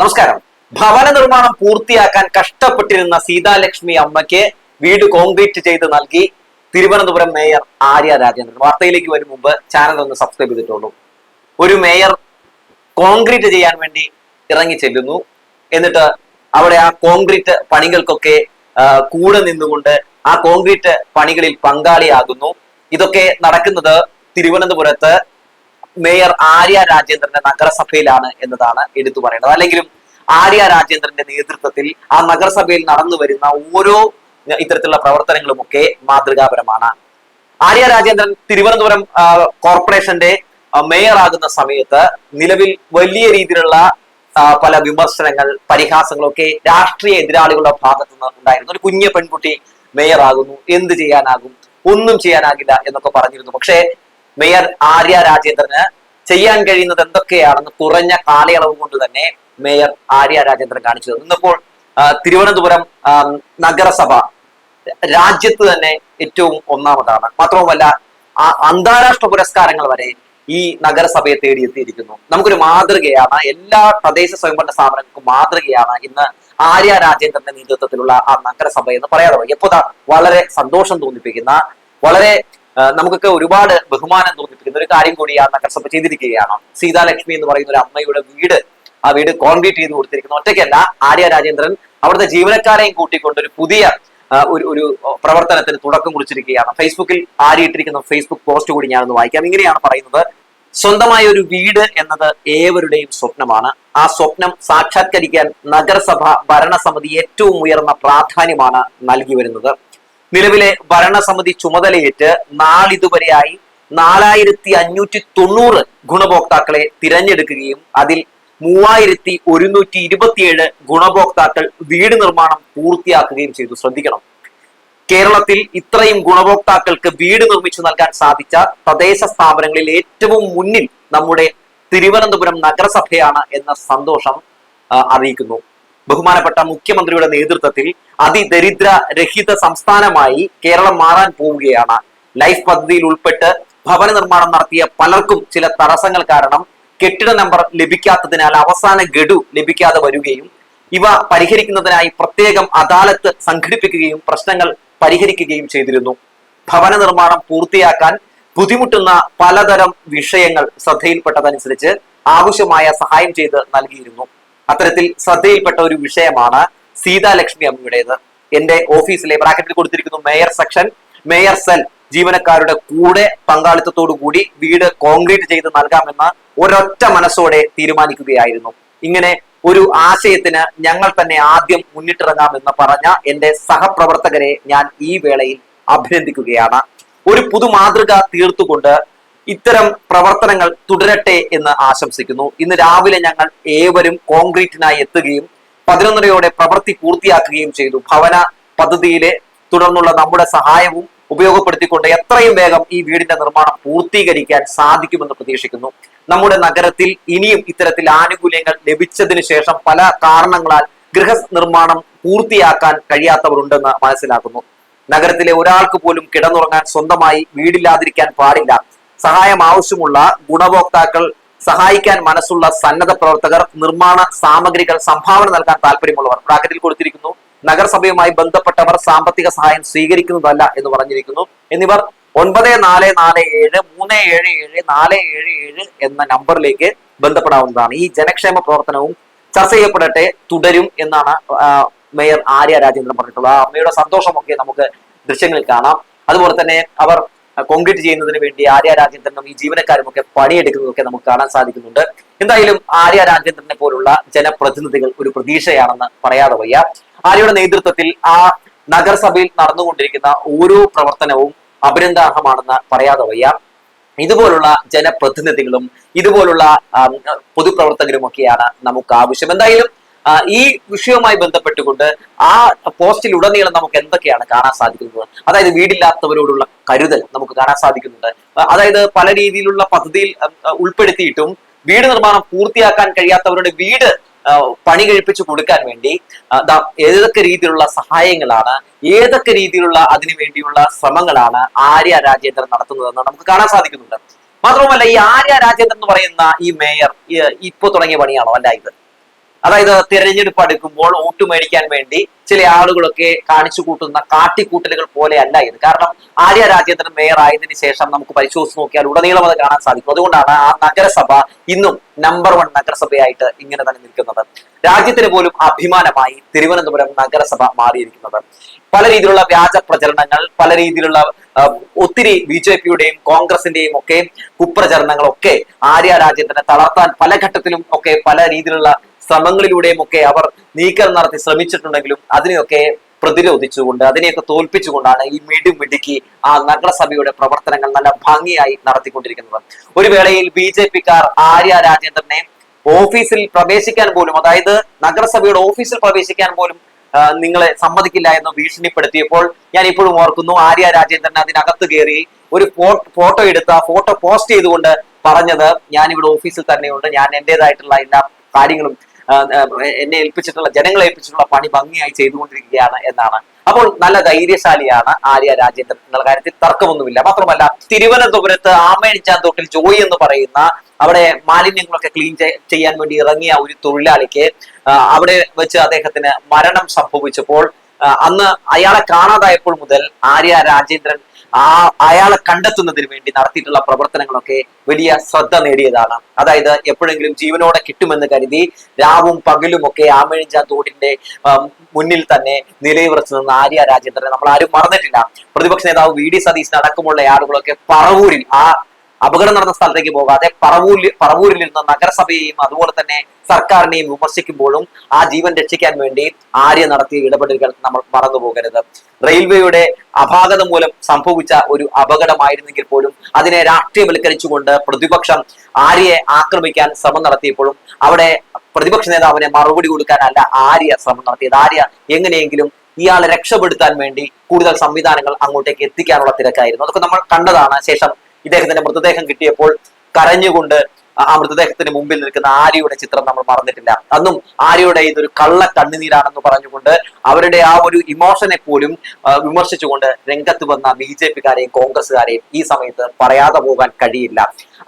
നമസ്കാരം. ഭവന നിർമ്മാണം പൂർത്തിയാക്കാൻ കഷ്ടപ്പെട്ടിരുന്ന സീതാലക്ഷ്മി അമ്മയ്ക്ക് വീട് കോൺക്രീറ്റ് ചെയ്ത് നൽകി തിരുവനന്തപുരം മേയർ ആര്യ രാജേന്ദ്രൻ. വാർത്തയിലേക്ക് വരും മുമ്പ് ചാനൽ ഒന്ന് സബ്സ്ക്രൈബ് ചെയ്തിട്ടുള്ളൂ ഒരു മേയർ കോൺക്രീറ്റ് ചെയ്യാൻ വേണ്ടി ഇറങ്ങി ചെല്ലുന്നു. എന്നിട്ട് അവിടെ ആ കോൺക്രീറ്റ് പണികൾക്കൊക്കെ കൂടെ നിന്നുകൊണ്ട് ആ കോൺക്രീറ്റ് പണികളിൽ പങ്കാളിയാകുന്നു. ഇതൊക്കെ നടക്കുന്നത് തിരുവനന്തപുരത്ത് മേയർ ആര്യ രാജേന്ദ്രന്റെ നഗരസഭയിലാണ് എന്നതാണ് എടുത്തു പറയേണ്ടത്. അല്ലെങ്കിലും ആര്യ രാജേന്ദ്രന്റെ നേതൃത്വത്തിൽ ആ നഗരസഭയിൽ നടന്നു വരുന്ന ഓരോ ഇത്തരത്തിലുള്ള പ്രവർത്തനങ്ങളുമൊക്കെ മാതൃകാപരമാണ്. ആര്യ രാജേന്ദ്രൻ തിരുവനന്തപുരം കോർപ്പറേഷന്റെ മേയർ ആകുന്ന സമയത്ത് നിലവിൽ വലിയ രീതിയിലുള്ള പല വിമർശനങ്ങൾ പരിഹാസങ്ങളൊക്കെ രാഷ്ട്രീയ എതിരാളികളുടെ ഭാഗത്തു നിന്ന് ഉണ്ടായിരുന്നു. ഒരു കുഞ്ഞു പെൺകുട്ടി മേയർ ആകുന്നു എന്ത് ചെയ്യാനാകും? ഒന്നും ചെയ്യാനാകില്ല എന്നൊക്കെ പറഞ്ഞിരുന്നു. പക്ഷേ മേയർ ആര്യ രാജേന്ദ്രന് ചെയ്യാൻ കഴിയുന്നത് എന്തൊക്കെയാണെന്ന് കുറഞ്ഞ കാലയളവ് കൊണ്ട് തന്നെ മേയർ ആര്യ രാജേന്ദ്രൻ കാണിച്ചു ഇന്നിപ്പോൾ തിരുവനന്തപുരം നഗരസഭ രാജ്യത്ത് തന്നെ ഏറ്റവും ഒന്നാമതാണ്. മാത്രവുമല്ല അന്താരാഷ്ട്ര പുരസ്കാരങ്ങൾ വരെ ഈ നഗരസഭയെ തേടിയെത്തിയിരിക്കുന്നു നമുക്കൊരു മാതൃകയാണ് എല്ലാ തദ്ദേശ സ്വയംഭരണ സ്ഥാപനങ്ങൾക്കും മാതൃകയാണ് ഇന്ന് ആര്യ രാജേന്ദ്രന്റെ നേതൃത്വത്തിലുള്ള ആ നഗരസഭ എന്ന് പറയാതെ. ഇപ്പൊ വളരെ സന്തോഷം തോന്നിപ്പിക്കുന്ന വളരെ നമുക്കൊക്കെ ഒരുപാട് ബഹുമാനം തോന്നിപ്പിക്കുന്ന ഒരു കാര്യം കൂടി ആ നഗരസഭ ചെയ്തിരിക്കുകയാണ്. സീതാലക്ഷ്മി എന്ന് പറയുന്ന ഒരു അമ്മയുടെ വീട് ആ വീട് കോൺക്രീറ്റ് ചെയ്ത് കൊടുത്തിരിക്കുന്നു. ഒറ്റയ്ക്കല്ല ആര്യ രാജേന്ദ്രൻ അവിടുത്തെ ജീവനക്കാരെയും കൂട്ടിക്കൊണ്ട് ഒരു പുതിയ ഒരു ഒരു പ്രവർത്തനത്തിന് തുടക്കം കുറിച്ചിരിക്കുകയാണ്. ഫേസ്ബുക്കിൽ ആരിയിട്ടിരിക്കുന്ന ഫേസ്ബുക്ക് പോസ്റ്റ് കൂടി ഞാനൊന്ന് വായിക്കാം. ഇങ്ങനെയാണ് പറയുന്നത്. സ്വന്തമായ ഒരു വീട് എന്നത് ഏവരുടെയും സ്വപ്നമാണ്. ആ സ്വപ്നം സാക്ഷാത്കരിക്കാൻ നഗരസഭ ഭരണസമിതി ഏറ്റവും ഉയർന്ന പ്രാധാന്യമാണ് നൽകി വരുന്നത്. നിലവിലെ ഭരണസമിതി ചുമതലയേറ്റ് നാളിതുവരെയായി നാലായിരത്തി അഞ്ഞൂറ്റി തൊണ്ണൂറ് ഗുണഭോക്താക്കളെ തിരഞ്ഞെടുക്കുകയും അതിൽ മൂവായിരത്തി ഒരുന്നൂറ്റി ഇരുപത്തിയേഴ് ഗുണഭോക്താക്കൾ വീട് നിർമ്മാണം പൂർത്തിയാക്കുകയും ചെയ്തു. ശ്രദ്ധിക്കണം. കേരളത്തിൽ ഇത്രയും ഗുണഭോക്താക്കൾക്ക് വീട് നിർമ്മിച്ചു നൽകാൻ സാധിച്ച തദ്ദേശ സ്ഥാപനങ്ങളിൽ ഏറ്റവും മുന്നിൽ നമ്മുടെ തിരുവനന്തപുരം നഗരസഭയാണ് എന്ന സന്തോഷം അറിയിക്കുന്നു. ബഹുമാനപ്പെട്ട മുഖ്യമന്ത്രിയുടെ നേതൃത്വത്തിൽ അതിദരിദ്ര രഹിത സംസ്ഥാനമായി കേരളം മാറാൻ പോവുകയാണ്. ലൈഫ് പദ്ധതിയിൽ ഉൾപ്പെട്ട് ഭവന നിർമ്മാണം നടത്തിയ പലർക്കും ചില തടസ്സങ്ങൾ കാരണം കെട്ടിട നമ്പർ ലഭിക്കാത്തതിനാൽ അവസാന ഗഡു ലഭിക്കാതെ വരികയും ഇവ പരിഹരിക്കുന്നതിനായി പ്രത്യേകം അദാലത്ത് സംഘടിപ്പിക്കുകയും പ്രശ്നങ്ങൾ പരിഹരിക്കുകയും ചെയ്തിരുന്നു. ഭവന നിർമ്മാണം പൂർത്തിയാക്കാൻ ബുദ്ധിമുട്ടുന്ന പലതരം വിഷയങ്ങൾ ശ്രദ്ധയിൽപ്പെട്ടതനുസരിച്ച് ആവശ്യമായ സഹായം ചെയ്ത് നൽകിയിരുന്നു. അത്തരത്തിൽ ശ്രദ്ധയിൽപ്പെട്ട ഒരു വിഷയമാണ് സീതാലക്ഷ്മി അമ്മയുടേത്. എന്റെ ഓഫീസിലെ ബ്രാക്കറ്റിൽ കൊടുത്തിരിക്കുന്നു മേയർ സെക്ഷൻ. മേയർ സെൽ ജീവനക്കാരുടെ കൂടെ പങ്കാളിത്തത്തോടു കൂടി വീട് കോൺക്രീറ്റ് ചെയ്ത് നൽകാമെന്ന് ഒരൊറ്റ മനസ്സോടെ തീരുമാനിക്കുകയായിരുന്നു. ഇങ്ങനെ ഒരു ആശയത്തിന് ഞങ്ങൾ തന്നെ ആദ്യം മുന്നിട്ടിറങ്ങാമെന്ന് പറഞ്ഞ എന്റെ സഹപ്രവർത്തകരെ ഞാൻ ഈ വേളയിൽ അഭിനന്ദിക്കുകയാണ്. ഒരു പുതുമാതൃക തീർത്തുകൊണ്ട് ഇത്തരം പ്രവർത്തനങ്ങൾ തുടരട്ടെ എന്ന് ആശംസിക്കുന്നു. ഇന്ന് രാവിലെ ഞങ്ങൾ ഏവരും കോൺക്രീറ്റിനായി എത്തുകയും പതിനൊന്നരയോടെ പ്രവൃത്തി പൂർത്തിയാക്കുകയും ചെയ്തു. ഭവന പദ്ധതിയിലെ തുടർന്നുള്ള നമ്മുടെ സഹായവും ഉപയോഗപ്പെടുത്തിക്കൊണ്ട് എത്രയും വേഗം ഈ വീടിന്റെ നിർമ്മാണം പൂർത്തീകരിക്കാൻ സാധിക്കുമെന്ന് പ്രതീക്ഷിക്കുന്നു. നമ്മുടെ നഗരത്തിൽ ഇനിയും ഇത്തരത്തിൽ ആനുകൂല്യങ്ങൾ ലഭിച്ചതിന് ശേഷം പല കാരണങ്ങളാൽ ഗൃഹ നിർമ്മാണം പൂർത്തിയാക്കാൻ കഴിയാത്തവരുണ്ടെന്ന് മനസ്സിലാക്കുന്നു. നഗരത്തിലെ ഒരാൾക്ക് പോലും കിടന്നുറങ്ങാൻ സ്വന്തമായി വീടില്ലാതിരിക്കാൻ പാടില്ല. സഹായം ആവശ്യമുള്ള ഗുണഭോക്താക്കൾ സഹായിക്കാൻ മനസ്സുള്ള സന്നദ്ധ പ്രവർത്തകർ നിർമ്മാണ സാമഗ്രികൾ സംഭാവന നൽകാൻ താല്പര്യമുള്ളവർ. ബ്രാക്കറ്റിൽ കൊടുത്തിരിക്കുന്നു നഗരസഭയുമായി ബന്ധപ്പെട്ടവർ സാമ്പത്തിക സഹായം സ്വീകരിക്കുന്നതല്ല എന്ന് പറഞ്ഞിരിക്കുന്നു. എന്നിവർ ഒൻപത് നാല് നാല് ഏഴ് മൂന്ന് ഏഴ് ഏഴ് നാല് ഏഴ് ഏഴ് എന്ന നമ്പറിലേക്ക് ബന്ധപ്പെടാവുന്നതാണ്. ഈ ജനക്ഷേമ പ്രവർത്തനവും ചർച്ച ചെയ്യപ്പെടട്ടെ തുടരും എന്നാണ് മേയർ ആര്യ രാജേന്ദ്രൻ പറഞ്ഞിട്ടുള്ളത്. ആ അമ്മയുടെ സന്തോഷമൊക്കെ നമുക്ക് ദൃശ്യങ്ങളിൽ കാണാം. അതുപോലെ തന്നെ അവർ കോൺക്രീറ്റ് ചെയ്യുന്നതിന് വേണ്ടി ആര്യ രാജേന്ദ്രനും ഈ ജീവനക്കാരും ഒക്കെ പണിയെടുക്കുന്നതൊക്കെ നമുക്ക് കാണാൻ സാധിക്കുന്നുണ്ട്. എന്തായാലും ആര്യ രാജേന്ദ്രനെ പോലുള്ള ജനപ്രതിനിധികൾ ഒരു പ്രതീക്ഷയാണെന്ന് പറയാതെ വയ്യ. ആര്യയുടെ നേതൃത്വത്തിൽ ആ നഗരസഭയിൽ നടന്നുകൊണ്ടിരിക്കുന്ന ഓരോ പ്രവർത്തനവും അഭിനന്ദാർഹമാണെന്ന് പറയാതെ വയ്യ. ഇതുപോലുള്ള ജനപ്രതിനിധികളും ഇതുപോലുള്ള പൊതുപ്രവർത്തകരും ഒക്കെയാണ് നമുക്ക് ആവശ്യം. എന്തായാലും ഈ വിഷയവുമായി ബന്ധപ്പെട്ടുകൊണ്ട് ആ പോസ്റ്റിൽ ഉടനീളം നമുക്ക് എന്തൊക്കെയാണ് കാണാൻ സാധിക്കുന്നത്? അതായത് വീടില്ലാത്തവരോടുള്ള കരുതൽ നമുക്ക് കാണാൻ സാധിക്കുന്നുണ്ട്. അതായത് പല രീതിയിലുള്ള പദ്ധതിയിൽ ഉൾപ്പെടുത്തിയിട്ടും വീട് നിർമ്മാണം പൂർത്തിയാക്കാൻ കഴിയാത്തവരുടെ വീട് പണി കഴിപ്പിച്ചു കൊടുക്കാൻ വേണ്ടി ഏതൊക്കെ രീതിയിലുള്ള സഹായങ്ങളാണ് ഏതൊക്കെ രീതിയിലുള്ള അതിനു വേണ്ടിയുള്ള ശ്രമങ്ങളാണ് ആര്യ രാജേന്ദ്രൻ നടത്തുന്നതെന്ന് നമുക്ക് കാണാൻ സാധിക്കുന്നുണ്ട്. മാത്രവുമല്ല ഈ ആര്യ രാജേന്ദ്രൻ എന്ന് പറയുന്ന ഈ മേയർ ഇപ്പൊ തുടങ്ങിയ പണിയാണോ അല്ല ഇത്? അതായത് തിരഞ്ഞെടുപ്പ് അടുക്കുമ്പോൾ വോട്ട് മേടിക്കാൻ വേണ്ടി ചില ആളുകളൊക്കെ കാണിച്ചു കൂട്ടുന്ന കാട്ടിക്കൂട്ടലുകൾ പോലെയല്ല ഇത്. കാരണം ആര്യ രാജേന്ദ്രൻ മേയർ ആയതിനു ശേഷം നമുക്ക് പരിശോധിച്ച് നോക്കിയാൽ ഉടനീളം അത് കാണാൻ സാധിക്കും. അതുകൊണ്ടാണ് ആ നഗരസഭ ഇന്നും നമ്പർ വൺ നഗരസഭയായിട്ട് ഇങ്ങനെ തന്നെ നിൽക്കുന്നത്. രാജ്യത്തിന് പോലും അഭിമാനമായി തിരുവനന്തപുരം നഗരസഭ മാറിയിരിക്കുന്നത്. പല രീതിയിലുള്ള വ്യാജ പ്രചരണങ്ങൾ പല രീതിയിലുള്ള ഒത്തിരി ബി ജെ പിയുടെയും കോൺഗ്രസിന്റെയും ഒക്കെ കുപ്രചരണങ്ങളൊക്കെ ആര്യ രാജേന്ദ്രനെ തളർത്താൻ പല ഘട്ടത്തിലും ഒക്കെ പല രീതിയിലുള്ള ശ്രമങ്ങളിലൂടെയും ഒക്കെ അവർ നീക്കം നടത്തി ശ്രമിച്ചിട്ടുണ്ടെങ്കിലും അതിനെയൊക്കെ പ്രതിരോധിച്ചുകൊണ്ട് അതിനെയൊക്കെ തോൽപ്പിച്ചുകൊണ്ടാണ് ഈ മിടി മിടുക്കി ആ നഗരസഭയുടെ പ്രവർത്തനങ്ങൾ നല്ല ഭംഗിയായി നടത്തിക്കൊണ്ടിരിക്കുന്നത്. ഒരു വേളയിൽ ബി ജെ പിക്കാർ ആര്യ രാജേന്ദ്രനെ ഓഫീസിൽ പ്രവേശിക്കാൻ പോലും അതായത് നഗരസഭയുടെ ഓഫീസിൽ പ്രവേശിക്കാൻ പോലും നിങ്ങളെ സമ്മതിക്കില്ല എന്ന് ഭീഷണിപ്പെടുത്തിയപ്പോൾ ഞാൻ ഇപ്പോഴും ഓർക്കുന്നു ആര്യ രാജേന്ദ്രൻ അതിനകത്ത് കയറി ഒരു ഫോട്ടോ എടുത്ത ഫോട്ടോ പോസ്റ്റ് ചെയ്തുകൊണ്ട് പറഞ്ഞത് ഞാൻ ഇവിടെ ഓഫീസിൽ തന്നെയുണ്ട് ഞാൻ എന്റേതായിട്ടുള്ള എല്ലാ കാര്യങ്ങളും എന്നെ ഏൽപ്പിച്ചിട്ടുള്ള ജനങ്ങളെ ഏൽപ്പിച്ചിട്ടുള്ള പണി ഭംഗിയായി ചെയ്തുകൊണ്ടിരിക്കുകയാണ് എന്നാണ്. അപ്പോൾ നല്ല ധൈര്യശാലിയാണ് ആര്യ രാജേന്ദ്രൻ എന്നുള്ള കാര്യത്തിൽ തർക്കമൊന്നുമില്ല. മാത്രമല്ല തിരുവനന്തപുരത്ത് ആമേണിച്ചാന്തോട്ടിൽ ജോയി എന്ന് പറയുന്ന അവിടെ മാലിന്യങ്ങളൊക്കെ ക്ലീൻ ചെയ്യാൻ വേണ്ടി ഇറങ്ങിയ ഒരു തൊഴിലാളിക്ക് അവിടെ വെച്ച് അദ്ദേഹത്തിന് മരണം സംഭവിച്ചപ്പോൾ അന്ന് അയാളെ കാണാതായപ്പോൾ മുതൽ ആര്യ രാജേന്ദ്രൻ ആ അയാളെ കണ്ടെത്തുന്നതിന് വേണ്ടി നടത്തിയിട്ടുള്ള പ്രവർത്തനങ്ങളൊക്കെ വലിയ ശ്രദ്ധ നേടിയതാണ്. അതായത് എപ്പോഴെങ്കിലും ജീവനോടെ കിട്ടുമെന്ന് കരുതി രാവും പകലും ഒക്കെ ആമഴിഞ്ചാൻ തോടിന്റെ മുന്നിൽ തന്നെ നിലയുറച്ചു നിന്ന ആര്യ രാജേന്ദ്രനെ നമ്മൾ ആരും മറന്നിട്ടില്ല. പ്രതിപക്ഷ നേതാവ് വി ഡി സതീശൻ അടക്കമുള്ള ആളുകളൊക്കെ പറവൂരിൽ ആ അപകടം നടന്ന സ്ഥലത്തേക്ക് പോകാതെ പറവൂരിൽ പറവൂരിൽ ഇരുന്ന നഗരസഭയെയും അതുപോലെ തന്നെ സർക്കാരിനെയും വിമർശിക്കുമ്പോഴും ആ ജീവൻ രക്ഷിക്കാൻ വേണ്ടി ആര്യ നടത്തിയ ഇടപെടലുകൾ നമ്മൾ മറന്നു പോകരുത് റെയിൽവേയുടെ അപാകത മൂലം സംഭവിച്ച ഒരു അപകടമായിരുന്നെങ്കിൽ പോലും അതിനെ രാഷ്ട്രീയവൽക്കരിച്ചുകൊണ്ട് പ്രതിപക്ഷം ആര്യയെ ആക്രമിക്കാൻ ശ്രമം നടത്തിയപ്പോഴും അവിടെ പ്രതിപക്ഷ നേതാവിനെ മറുപടി കൊടുക്കാനല്ല ആര്യ ശ്രമം നടത്തിയത്. ആര്യ എങ്ങനെയെങ്കിലും ഇയാളെ രക്ഷപ്പെടുത്താൻ വേണ്ടി കൂടുതൽ സംവിധാനങ്ങൾ അങ്ങോട്ടേക്ക് എത്തിക്കാനുള്ള തിരക്കായിരുന്നു. അതൊക്കെ നമ്മൾ കണ്ടതാണ്. ശേഷം ഇദ്ദേഹത്തിന്റെ മൃതദേഹം കിട്ടിയപ്പോൾ കരഞ്ഞുകൊണ്ട് ആ മൃതദേഹത്തിന് മുമ്പിൽ നിൽക്കുന്ന ആര്യയുടെ ചിത്രം നമ്മൾ മറന്നിട്ടില്ല. അന്നും ആര്യയുടെ ഇതൊരു കള്ള കണ്ണുനീരാണെന്ന് പറഞ്ഞുകൊണ്ട് അവരുടെ ആ ഒരു ഇമോഷനെ പോലും വിമർശിച്ചുകൊണ്ട് രംഗത്ത് വന്ന ബി ജെ പിക്കാരെയും കോൺഗ്രസ്സുകാരെയും ഈ സമയത്ത് പറയാതെ പോകാൻ കഴിയില്ല.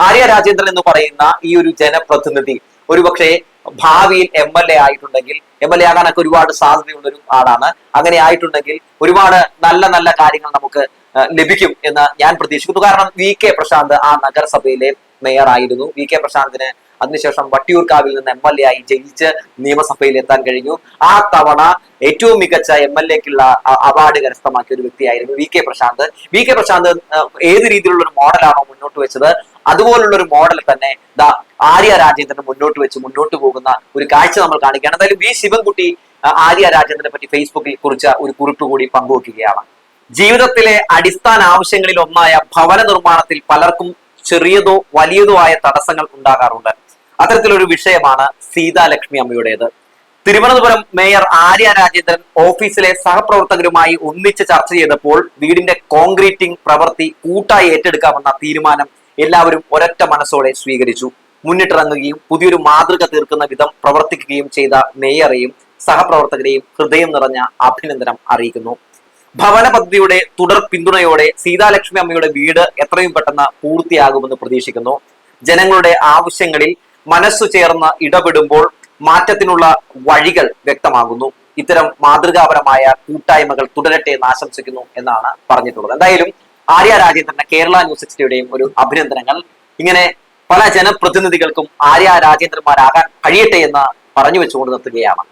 ആര്യ രാജേന്ദ്രൻ എന്ന് പറയുന്ന ഈ ഒരു ജനപ്രതിനിധി ഒരുപക്ഷെ ഭാവിയിൽ എം എൽ എ ആയിട്ടുണ്ടെങ്കിൽ എം എൽ എ ആകാനൊക്കെ ഒരുപാട് സാധ്യതയുള്ള ഒരു ആളാണ്. അങ്ങനെ ആയിട്ടുണ്ടെങ്കിൽ ഒരുപാട് നല്ല നല്ല കാര്യങ്ങൾ നമുക്ക് ലഭിക്കും എന്ന് ഞാൻ പ്രതീക്ഷിക്കുന്നു. കാരണം വി കെ പ്രശാന്ത് ആ നഗരസഭയിലെ മേയർ ആയിരുന്നു. വി കെ പ്രശാന്തിന് അതിനുശേഷം വട്ടിയൂർക്കാവിൽ നിന്ന് എം എൽ എ ആയി ജയിച്ച് നിയമസഭയിൽ എത്താൻ കഴിഞ്ഞു. ആ തവണ ഏറ്റവും മികച്ച എം എൽ എക്കുള്ള അവാർഡ് കരസ്ഥമാക്കിയ ഒരു വ്യക്തിയായിരുന്നു V K Prashanth. V K Prashanth ഏത് രീതിയിലുള്ള ഒരു മോഡലാണോ മുന്നോട്ട് വെച്ചത് അതുപോലുള്ള ഒരു മോഡൽ തന്നെ ദാ ആര്യ രാജേന്ദ്രൻ മുന്നോട്ട് വെച്ച് മുന്നോട്ട് പോകുന്ന ഒരു കാഴ്ച നമ്മൾ കാണിക്കുകയാണ്. എന്തായാലും വി ശിവൻകുട്ടി ആര്യ രാജേന്ദ്രനെ പറ്റി ഫേസ്ബുക്കിൽ കുറിച്ച ഒരു കുറിപ്പ് കൂടി പങ്കുവെക്കുകയാണ്. ജീവിതത്തിലെ അടിസ്ഥാന ആവശ്യങ്ങളിൽ ഒന്നായ ഭവന നിർമ്മാണത്തിൽ പലർക്കും ചെറിയതോ വലിയതോ ആയ തടസ്സങ്ങൾ ഉണ്ടാകാറുണ്ട്. അത്തരത്തിലൊരു വിഷയമാണ് സീതാലക്ഷ്മി അമ്മയുടേത്. തിരുവനന്തപുരം മേയർ ആര്യ രാജേന്ദ്രൻ ഓഫീസിലെ സഹപ്രവർത്തകരുമായി ഒന്നിച്ച് ചർച്ച ചെയ്തപ്പോൾ വീടിന്റെ കോൺക്രീറ്റിംഗ് പ്രവൃത്തി കൂട്ടായി ഏറ്റെടുക്കാമെന്ന തീരുമാനം എല്ലാവരും ഒരൊറ്റ മനസ്സോടെ സ്വീകരിച്ചു. മുന്നിട്ടിറങ്ങുകയും പുതിയൊരു മാതൃക തീർക്കുന്ന വിധം പ്രവർത്തിക്കുകയും ചെയ്ത മേയറെയും സഹപ്രവർത്തകരെയും ഹൃദയം നിറഞ്ഞ അഭിനന്ദനം അറിയിക്കുന്നു. ഭവന പദ്ധതിയുടെ തുടർ പിന്തുണയോടെ സീതാലക്ഷ്മി അമ്മയുടെ വീട് എത്രയും പെട്ടെന്ന് പൂർത്തിയാകുമെന്ന് പ്രതീക്ഷിക്കുന്നു. ജനങ്ങളുടെ ആവശ്യങ്ങളിൽ മനസ്സു ചേർന്ന് ഇടപെടുമ്പോൾ മാറ്റത്തിനുള്ള വഴികൾ വ്യക്തമാകുന്നു. ഇത്തരം മാതൃകാപരമായ കൂട്ടായ്മകൾ തുടരട്ടെ എന്ന് ആശംസിക്കുന്നു എന്നാണ് പറഞ്ഞിട്ടുള്ളത്. എന്തായാലും ആര്യ രാജേന്ദ്രന്റെ കേരള ന്യൂസ് സിക്സ്റ്റിയുടെയും ഒരു അഭിനന്ദനങ്ങൾ. ഇങ്ങനെ പല ജനപ്രതിനിധികൾക്കും ആര്യ രാജേന്ദ്രന്മാരാകാൻ കഴിയട്ടെ എന്ന് പറഞ്ഞു വെച്ചുകൊണ്ട് നിർത്തുകയാണ്.